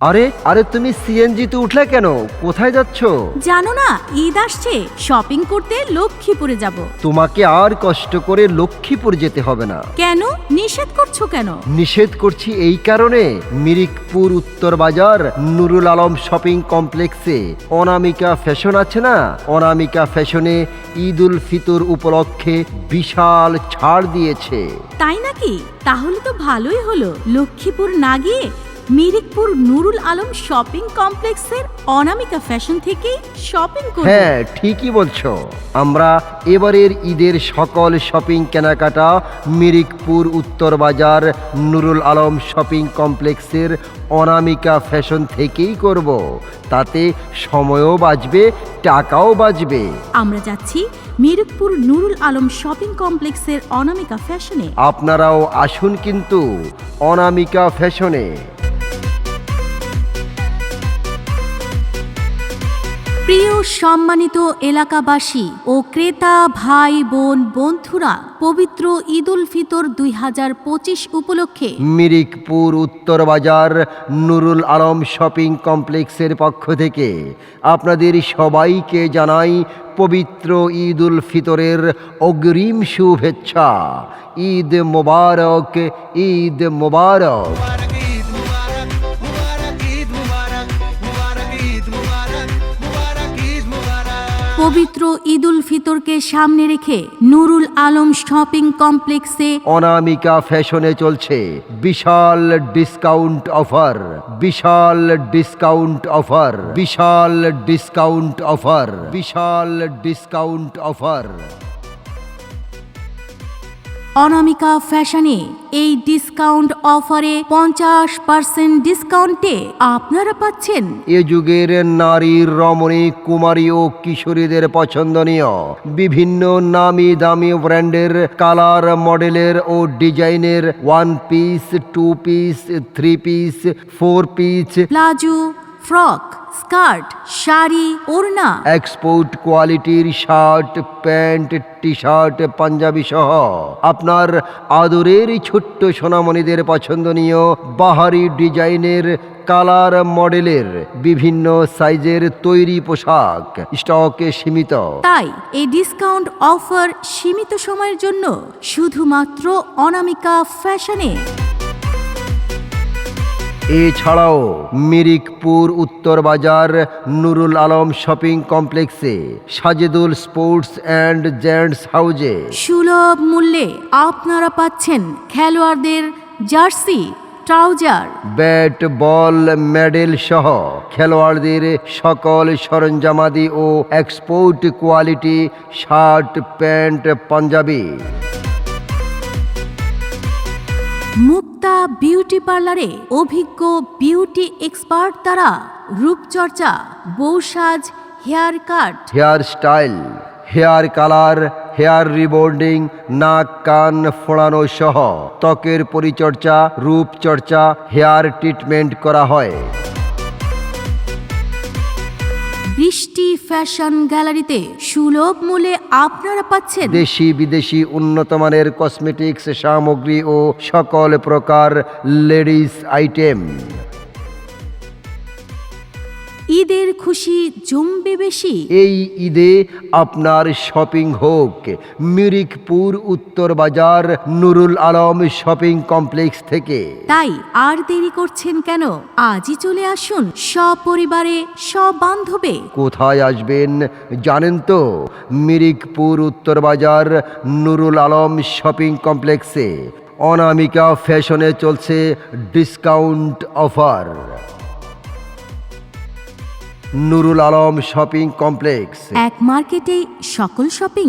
আরে আরে তুমি সিএনজি তে উঠলে কেন? কোথায় যাচ্ছ? জানো না ঈদ আসছে শপিং করতে লক্ষ্মীপুরে যাব। তোমাকে আর কষ্ট করে লক্ষ্মীপুর যেতে হবে না। কেন? নিষেধ করছ কেন? নিষেধ করছি এই কারণে। মিরিকপুর উত্তর বাজার নুরুল আলম শপিং কমপ্লেক্সে অনামিকা ফ্যাশন আছে না? অনামিকা ফ্যাশনে ঈদ উল ফিতর উপলক্ষে বিশাল ছাড় দিয়েছে। তাই নাকি? তাহলে তো ভালোই হলো। লক্ষ্মীপুর না গিয়ে মিরিকপুর নুরুল আলম শপিং কমপ্লেক্সের অনামিকা ফ্যাশন থেকেই শপিং করব হ্যাঁ ঠিকই বলছো। আমরা এবারের ঈদের সকল শপিং কেনাকাটা মিরিকপুর উত্তর বাজার নুরুল আলম শপিং কমপ্লেক্সের অনামিকা ফ্যাশন থেকেই করব। তাতে সময়ও বাঁচবে টাকাও বাঁচবে। আমরা যাচ্ছি মিরিকপুর নুরুল আলম শপিং কমপ্লেক্সের অনামিকা ফ্যাশনে। আপনারাও আসুন কিন্তু অনামিকা ফ্যাশনে। প্রিয় সম্মানিত এলাকাবাসী ও ক্রেতা, ভাই, বোন, বন্ধুরা, পবিত্র ঈদ উল ফিতর দুই হাজার পঁচিশ উপলক্ষে মিরিকপুর উত্তর বাজার নুরুল আলম শপিং কমপ্লেক্সের পক্ষ থেকে আপনাদের সবাইকে জানাই পবিত্র ঈদ উল ফিতরের অগ্রিম শুভেচ্ছা। ঈদ মোবারক ঈদ মোবারক। পবিত্র ঈদ উল ফিতরকে সামনে রেখে নুরুল আলম শপিং কমপ্লেক্সে অনামিকা ফ্যাশনে চলছে বিশাল ডিসকাউন্ট অফার, বিশাল ডিসকাউন্ট অফার, বিশাল ডিসকাউন্ট অফার, বিশাল ডিসকাউন্ট অফার। অনামিকা ফ্যাশনে এই ডিসকাউন্ট অফারে পঞ্চাশ পার্সেন্ট ডিসকাউন্টে আপনারা পাচ্ছেন। এ যুগের নারীর রমণী কুমারী ও কিশোরীদের পছন্দনীয় বিভিন্ন নামি দামি ব্র্যান্ডের কালার মডেলের ও ডিজাইনের one piece two piece three piece four piece palazzo frock skirt sari ওড়না। এক্সপোর্ট কোয়ালিটির shirt pant T shirt panjabi সহ আপনার আদরের ছোট্ট সোনামণিদের পছন্দনীয় বাহারি ডিজাইনের কালার মডেলের বিভিন্ন সাইজের তৈরি পোশাক স্টকে সীমিত। তাই এই ডিসকাউন্ট অফার সীমিত সময়ের জন্য শুধুমাত্র অনামিকা ফ্যাশনে এছাড়াও মিরিকপুর উত্তর বাজার নুরুল আলম শপিং কমপ্লেক্সে সাজেদুল স্পোর্টস অ্যান্ড জেন্টস হাউজে। সুলভ মূল্যে আপনারা পাচ্ছেন খেলোয়াড়দের jersey trouser. Bat ball medal সহ খেলোয়াড়দের সকল সরঞ্জামাদি ও export quality shirt pant panjabi. Beauty পার্লারে অভিজ্ঞ বিউটি এক্সপার্ট দ্বারা রূপচর্চা, বৌসাজ, hair cut. Hair style, hair colour, hair rebonding, নাক, কান ফোড়ানো সহ ত্বকের পরিচর্চা, রূপচর্চা, হেয়ার ট্রিটমেন্ট করা হয়। বৃষ্টি ফ্যাশন গ্যালারিতে সুলভ মূল্যে আপনারা পাচ্ছেন দেশি বিদেশি উন্নত মানের কসমেটিক্স, সামগ্রী ও সকল প্রকার লেডিস আইটেম। ঈদের খুশি জমবে বেশি। এই ঈদে আপনার শপিং হোক। মিরিকপুর উত্তর বাজার নুরুল আলম শপিং কমপ্লেক্স থেকে। তাই আর দেরি করছেন কেন? আজই চলে আসুন সপরিবারে সবান্ধবে। কোথায় আসবেন জানেন তো? মিরিকপুর উত্তর বাজার নুরুল আলম শপিং কমপ্লেক্সে অনামিকা ফ্যাশনে চলছে discount offer Nurul Alam shopping complex. এক মার্কেটে সকল শপিং